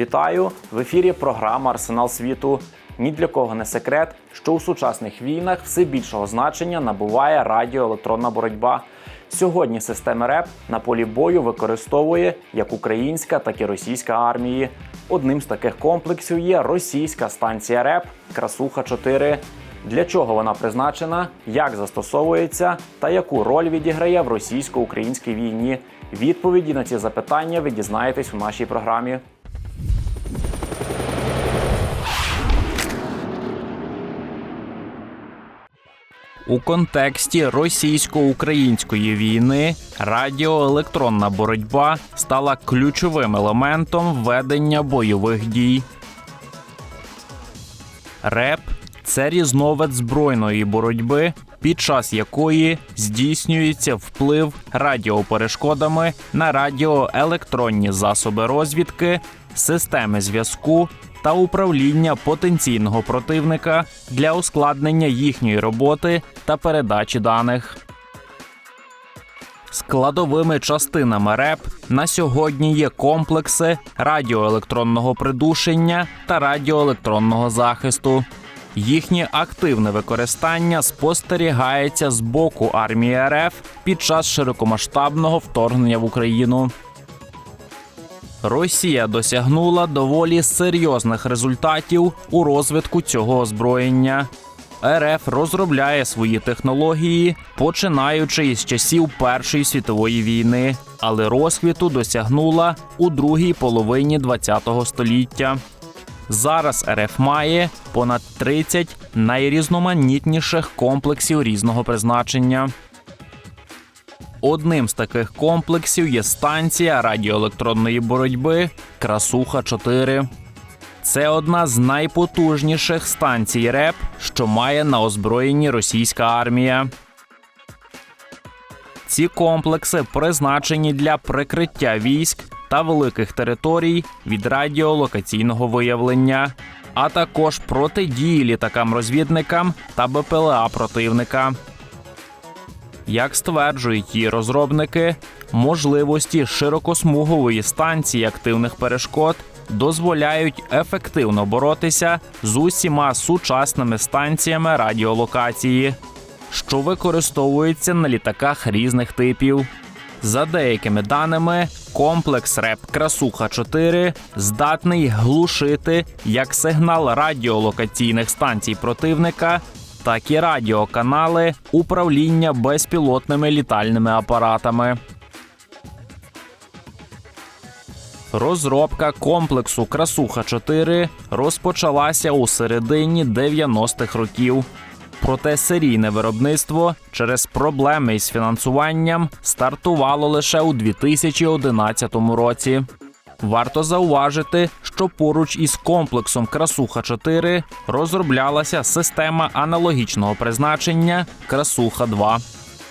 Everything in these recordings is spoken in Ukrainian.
Вітаю в ефірі. Програма Арсенал світу. Ні для кого не секрет, що у сучасних війнах все більшого значення набуває радіоелектронна боротьба. Сьогодні системи РЕП на полі бою використовує як українська, так і російська армії. Одним з таких комплексів є російська станція РЕП Красуха 4 Для чого вона призначена, як застосовується та яку роль відіграє в російсько-українській війні? Відповіді на ці запитання ви дізнаєтесь у нашій програмі. У контексті російсько-української війни радіоелектронна боротьба стала ключовим елементом ведення бойових дій. РЕП це різновид збройної боротьби, під час якої здійснюється вплив радіоперешкодами на радіоелектронні засоби розвідки, системи зв'язку та управління потенційного противника для ускладнення їхньої роботи та передачі даних. Складовими частинами РЕП на сьогодні є комплекси радіоелектронного придушення та радіоелектронного захисту. Їхнє активне використання спостерігається з боку армії РФ під час широкомасштабного вторгнення в Україну. Росія досягнула доволі серйозних результатів у розвитку цього озброєння. РФ розробляє свої технології, починаючи із часів Першої світової війни, але розквіту досягнула у другій половині ХХ століття. Зараз РФ має понад 30 найрізноманітніших комплексів різного призначення. Одним з таких комплексів є станція радіоелектронної боротьби Красуха 4 Це одна з найпотужніших станцій РЕП, що має на озброєнні російська армія. Ці комплекси призначені для прикриття військ та великих територій від радіолокаційного виявлення, а також протидії літакам-розвідникам та БПЛА противника. Як стверджують її розробники, можливості широкосмугової станції активних перешкод дозволяють ефективно боротися з усіма сучасними станціями радіолокації, що використовуються на літаках різних типів. За деякими даними, комплекс РЕП Красуха 4 здатний глушити як сигнал радіолокаційних станцій противника, так і радіоканали управління безпілотними літальними апаратами. Розробка комплексу Красуха 4 розпочалася у середині 90-х років. Проте серійне виробництво через проблеми із фінансуванням стартувало лише у 2011 році. Варто зауважити, що поруч із комплексом Красуха 4 розроблялася система аналогічного призначення Красуха 2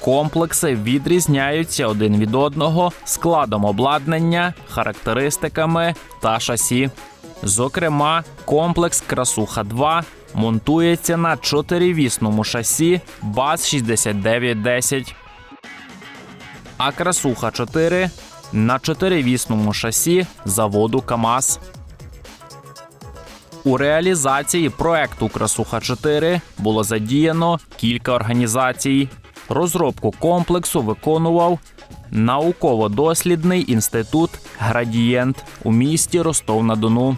Комплекси відрізняються один від одного складом обладнання, характеристиками та шасі. Зокрема, комплекс Красуха 2 монтується на чотиривісному шасі БАЗ 6910, а Красуха 4 на чотиривісному шасі заводу КАМАЗ. У реалізації проекту Красуха 4 було задіяно кілька організацій. Розробку комплексу виконував науково-дослідний інститут Градієнт у місті Ростов-на-Дону.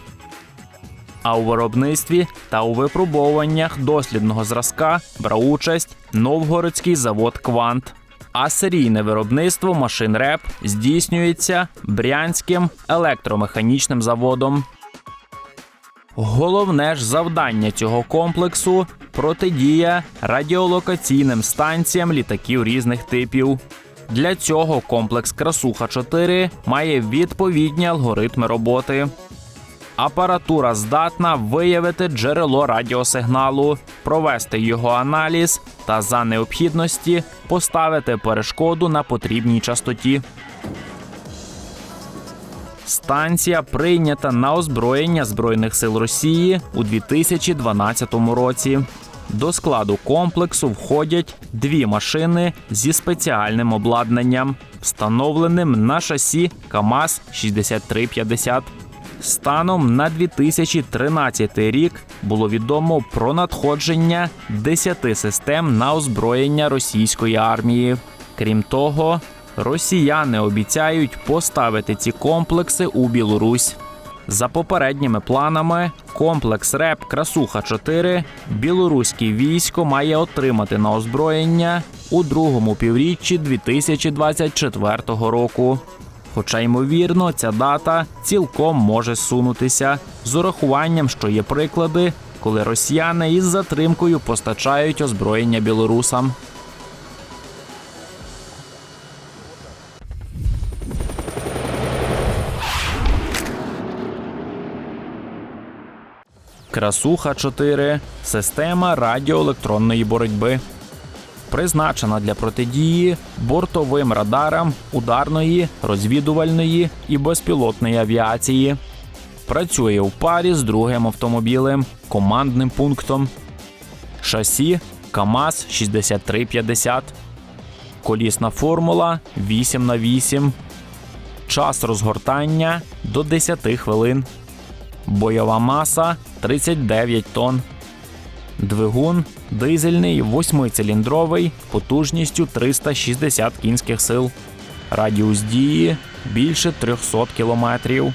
А у виробництві та у випробуваннях дослідного зразка брав участь Новгородський завод Квант. А серійне виробництво машин РЕП здійснюється Брянським електромеханічним заводом. Головне ж завдання цього комплексу протидія радіолокаційним станціям літаків різних типів. Для цього комплекс Красуха 4 має відповідні алгоритми роботи. Апаратура здатна виявити джерело радіосигналу, провести його аналіз та за необхідності поставити перешкоду на потрібній частоті. Станція прийнята на озброєння Збройних сил Росії у 2012 році. До складу комплексу входять дві машини зі спеціальним обладнанням, встановленим на шасі КАМАЗ 6350. Станом на 2013 рік було відомо про надходження 10 систем на озброєння російської армії. Крім того, росіяни обіцяють поставити ці комплекси у Білорусь. За попередніми планами, комплекс РЕП Красуха 4 білоруське військо має отримати на озброєння у другому півріччі 2024 року. Хоча ймовірно, ця дата цілком може сунутися з урахуванням, що є приклади, коли росіяни із затримкою постачають озброєння білорусам. Красуха 4 система радіоелектронної боротьби. Призначена для протидії бортовим радарам ударної, розвідувальної і безпілотної авіації. Працює в парі з другим автомобілем, командним пунктом. Шасі КАМАЗ 6350. Колісна формула 8 на 8 Час розгортання до 10 хвилин. Бойова маса 39 тонн. Двигун дизельний восьмициліндровий потужністю 360 кінських сил. Радіус дії більше 300 кілометрів.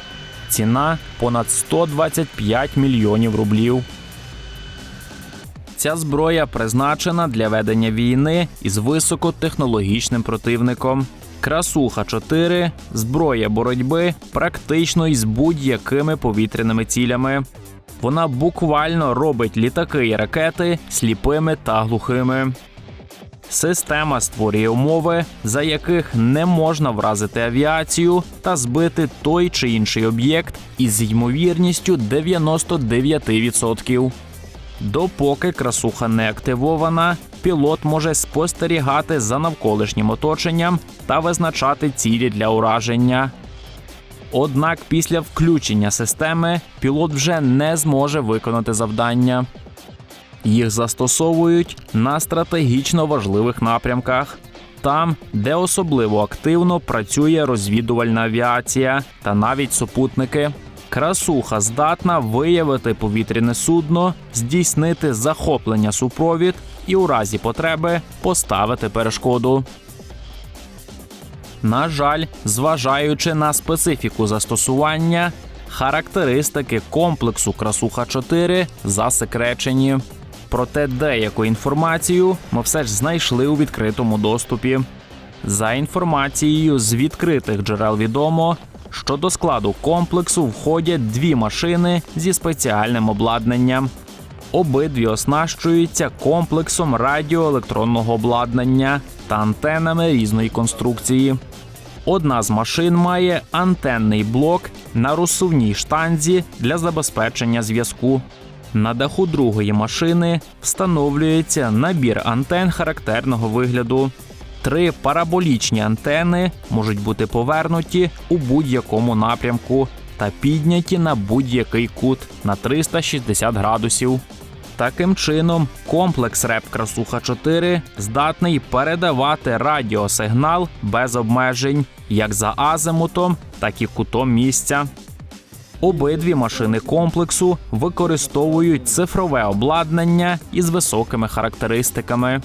Ціна понад 125 мільйонів рублів. Ця зброя призначена для ведення війни із високотехнологічним противником. Красуха 4 зброя боротьби практично із будь-якими повітряними цілями. Вона буквально робить літаки і ракети сліпими та глухими. Система створює умови, за яких не можна вразити авіацію та збити той чи інший об'єкт із ймовірністю 99%. Допоки красуха не активована, пілот може спостерігати за навколишнім оточенням та визначати цілі для ураження. Однак після включення системи пілот вже не зможе виконати завдання. Їх застосовують на стратегічно важливих напрямках, там, де особливо активно працює розвідувальна авіація та навіть супутники. Красуха здатна виявити повітряне судно, здійснити захоплення супровід і у разі потреби поставити перешкоду. На жаль, зважаючи на специфіку застосування, характеристики комплексу Красуха 4 засекречені. Проте деяку інформацію ми все ж знайшли у відкритому доступі. За інформацією з відкритих джерел відомо, що до складу комплексу входять дві машини зі спеціальним обладнанням. Обидві оснащуються комплексом радіоелектронного обладнання та антенами різної конструкції. Одна з машин має антенний блок на розсувній штанзі для забезпечення зв'язку. На даху другої машини встановлюється набір антен характерного вигляду. Три параболічні антени можуть бути повернуті у будь-якому напрямку та підняті на будь-який кут на 360 градусів. Таким чином, комплекс РЕП Красуха 4 здатний передавати радіосигнал без обмежень як за азимутом, так і кутом місця. Обидві машини комплексу використовують цифрове обладнання із високими характеристиками.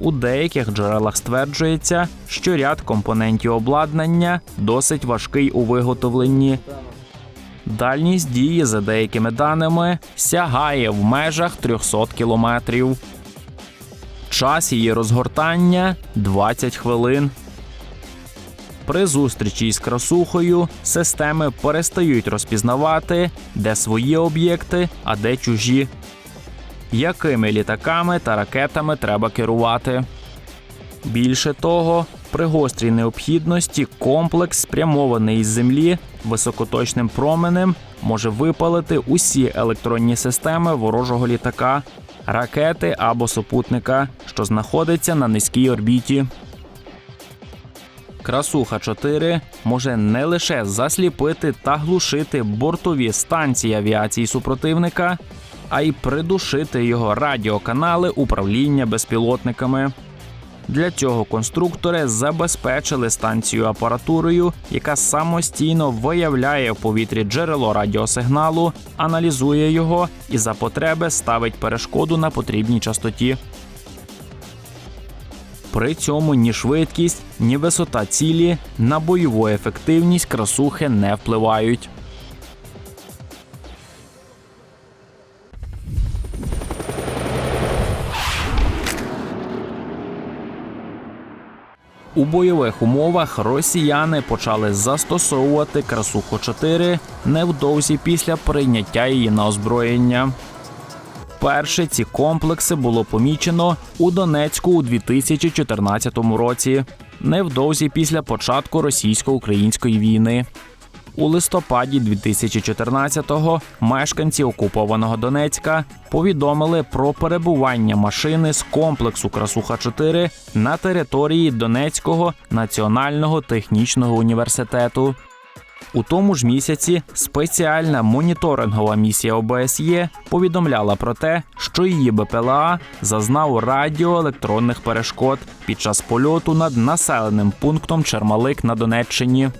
У деяких джерелах стверджується, що ряд компонентів обладнання досить важкий у виготовленні. Дальність дії, за деякими даними, сягає в межах 300 кілометрів. Час її розгортання 20 хвилин. При зустрічі із красухою системи перестають розпізнавати, де свої об'єкти, а де чужі. Якими літаками та ракетами треба керувати. Більше того, при гострій необхідності комплекс, спрямований із землі високоточним променем, може випалити усі електронні системи ворожого літака, ракети або супутника, що знаходиться на низькій орбіті. Красуха 4 може не лише засліпити та глушити бортові станції авіації супротивника, а й придушити його радіоканали управління безпілотниками. Для цього конструктори забезпечили станцію апаратурою, яка самостійно виявляє в повітрі джерело радіосигналу, аналізує його і за потреби ставить перешкоду на потрібній частоті. При цьому ні швидкість, ні висота цілі на бойову ефективність красухи не впливають. У бойових умовах росіяни почали застосовувати красуху 4 невдовзі після прийняття її на озброєння. Перше ці комплекси було помічено у Донецьку у 2014 році, невдовзі після початку російсько-української війни. У листопаді 2014-го мешканці окупованого Донецька повідомили про перебування машини з комплексу Красуха 4 на території Донецького національного технічного університету. У тому ж місяці спеціальна моніторингова місія ОБСЄ повідомляла про те, що її БПЛА зазнав радіоелектронних перешкод під час польоту над населеним пунктом Чермалик на Донеччині.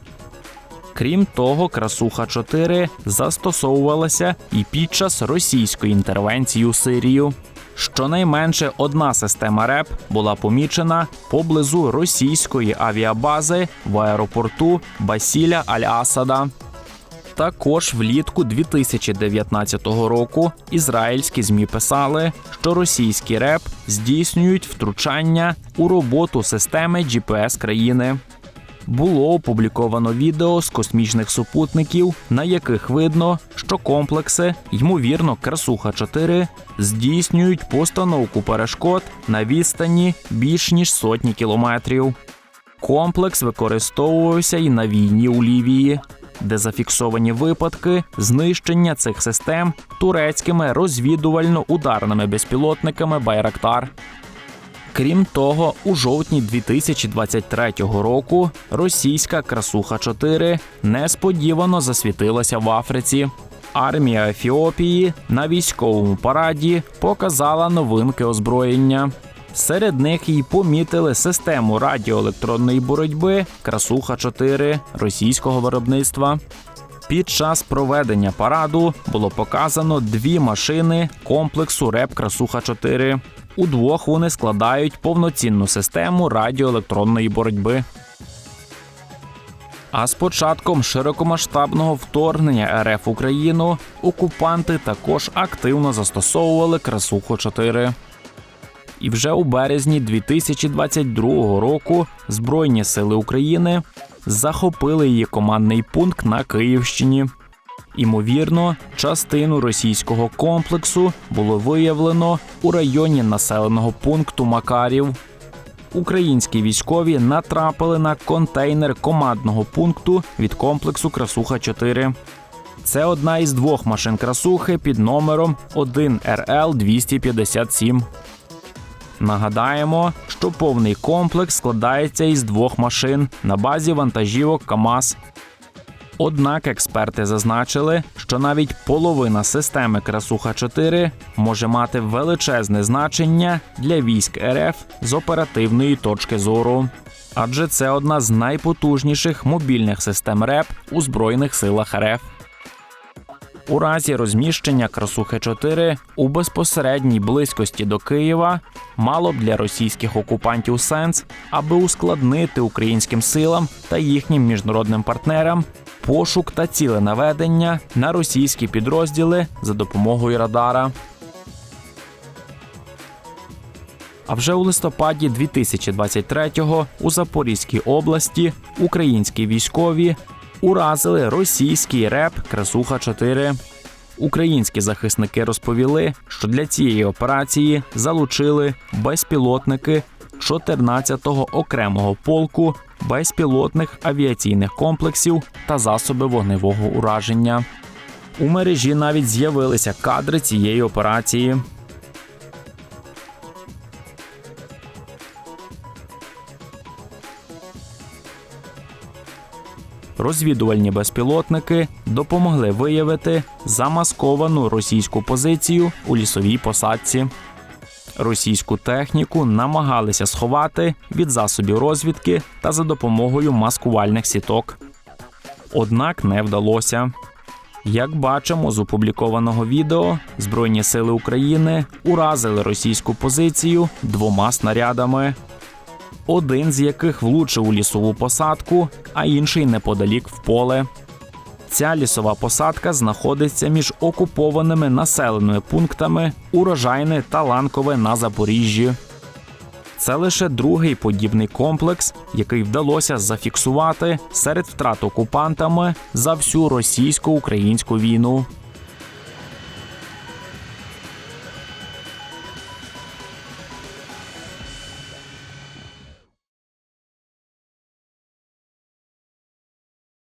Крім того, красуха 4 застосовувалася і під час російської інтервенції у Сирію. Щонайменше одна система РЕП була помічена поблизу російської авіабази в аеропорту Басіля Аль-Асада. Також влітку 2019 року ізраїльські змі писали, що російські РЕП здійснюють втручання у роботу системи GPS країни. Було опубліковано відео з космічних супутників, на яких видно, що комплекси, ймовірно, красуха 4 здійснюють постановку перешкод на відстані більш ніж сотні кілометрів. Комплекс використовувався і на війні у Лівії, де зафіксовані випадки знищення цих систем турецькими розвідувально-ударними безпілотниками Байрактар. Крім того, у жовтні 2023 року російська красуха 4 несподівано засвітилася в Африці. Армія Ефіопії на військовому параді показала новинки озброєння. Серед них їй помітили систему радіоелектронної боротьби Красуха 4 російського виробництва. Під час проведення параду було показано дві машини комплексу РЕП Красуха 4 Удвох вони складають повноцінну систему радіоелектронної боротьби. А з початком широкомасштабного вторгнення РФ в Україну окупанти також активно застосовували красуху 4 І вже у березні 2022 року Збройні сили України захопили її командний пункт на Київщині. Імовірно, частину російського комплексу було виявлено у районі населеного пункту Макарів. Українські військові натрапили на контейнер командного пункту від комплексу Красуха 4 Це одна із двох машин красухи під номером 1 РЛ 257 Нагадаємо, що повний комплекс складається із двох машин на базі вантажівок КАМАЗ. Однак експерти зазначили, що навіть половина системи Красуха 4 може мати величезне значення для військ РФ з оперативної точки зору, адже це одна з найпотужніших мобільних систем РЕП у Збройних силах РФ. У разі розміщення красухи 4 у безпосередній близькості до Києва мало б для російських окупантів сенс, аби ускладнити українським силам та їхнім міжнародним партнерам пошук та ціленаведення на російські підрозділи за допомогою радара. А вже у листопаді 2023-го у Запорізькій області українські військові уразили російський реп Красуха 4 Українські захисники розповіли, що для цієї операції залучили безпілотники 14-го окремого полку безпілотних авіаційних комплексів та засоби вогневого ураження. У мережі навіть з'явилися кадри цієї операції. Розвідувальні безпілотники допомогли виявити замасковану російську позицію у лісовій посадці. Російську техніку намагалися сховати від засобів розвідки та за допомогою маскувальних сіток. Однак не вдалося. Як бачимо з опублікованого відео, Збройні сили України уразили російську позицію двома снарядами, один з яких влучив у лісову посадку, а інший неподалік в поле. Ця лісова посадка знаходиться між окупованими населеними пунктами Урожайне та Ланкове на Запоріжжі. Це лише другий подібний комплекс, який вдалося зафіксувати серед втрат окупантами за всю російсько-українську війну.